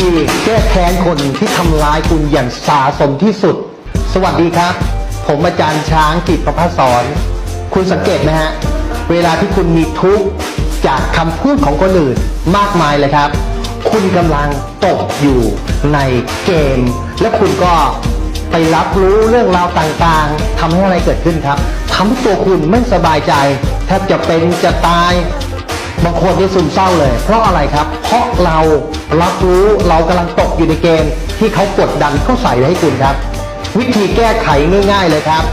ีแก้แค้นคนที่ทำร้ายคุณอย่างสาสมที่สุด สวัสดีครับ ผมอาจารย์ช้างจิตประภสสอนคุณสังเกตไหมฮะ เวลาที่คุณมีทุกข์จากคำพูดของคนอื่นมากมายเลยครับ คุณกำลังตกอยู่ในเกม และคุณก็ไปรับรู้เรื่องราวต่างๆทำให้อะไรเกิดขึ้นครับทำให้ตัวคุณไม่สบายใจแทบจะเป็นจะตาย บางคนที่ซึมเศร้าเลย เพราะอะไรครับ เพราะเรารับรู้เรากำลังตกอยู่ในเกม ที่เขากดดันเขาใส่ไว้ให้คุณครับ วิธีแก้ไขง่าย ๆเลยครับ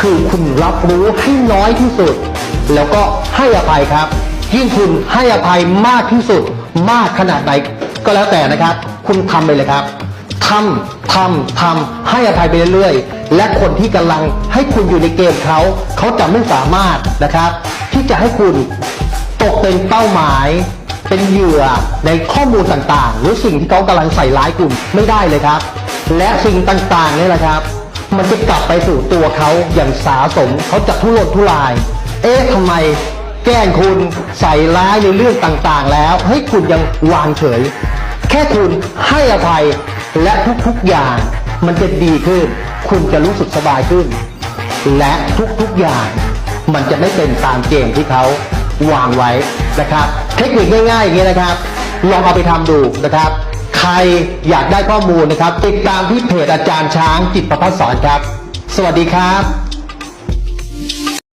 คือคุณรับรู้ให้น้อยที่สุด แล้วก็ให้อภัยครับ ยิ่งคุณให้อภัยมากที่สุด มากขนาดไหนก็แล้วแต่นะครับ คุณทำไปเลยครับทำทำทำให้อภัยไปเรื่อยๆ และคนที่กำลังให้คุณอยู่ในเกมเขา เขาจะไม่สามารถนะครับ ที่จะให้คุณ ตกเป็นเป้าหมาย เป็นเหยื่อในข้อมูลต่างๆ หรือสิ่งที่เขากำลังใส่ร้ายคุณไม่ได้เลยครับ และสิ่งต่างๆนี่แหละครับ มันจะกลับไปสู่ตัวเขาอย่างสาสมเขาจะทุรนทุราย เอ๊ะทำไมแกล้งคุณใส่ร้ายในเรื่องต่างๆ แล้วให้ยคุณยังวางเฉย แค่คุณให้อภัยและทุกๆอย่างมันจะดีขึ้น คุณจะรู้สึกสบายขึ้น และทุกๆอย่างมันจะไม่เป็นตามเกมที่เขา วางไว้นะครับ เทคนิคง่ายๆอย่างนี้นะครับ ลองเอาไปทำดูนะครับ ใครอยากได้ข้อมูลนะครับ ติดตามที่เพจอาจารย์ช้างจิตประพัฒสอนครับ สวัสดีครับ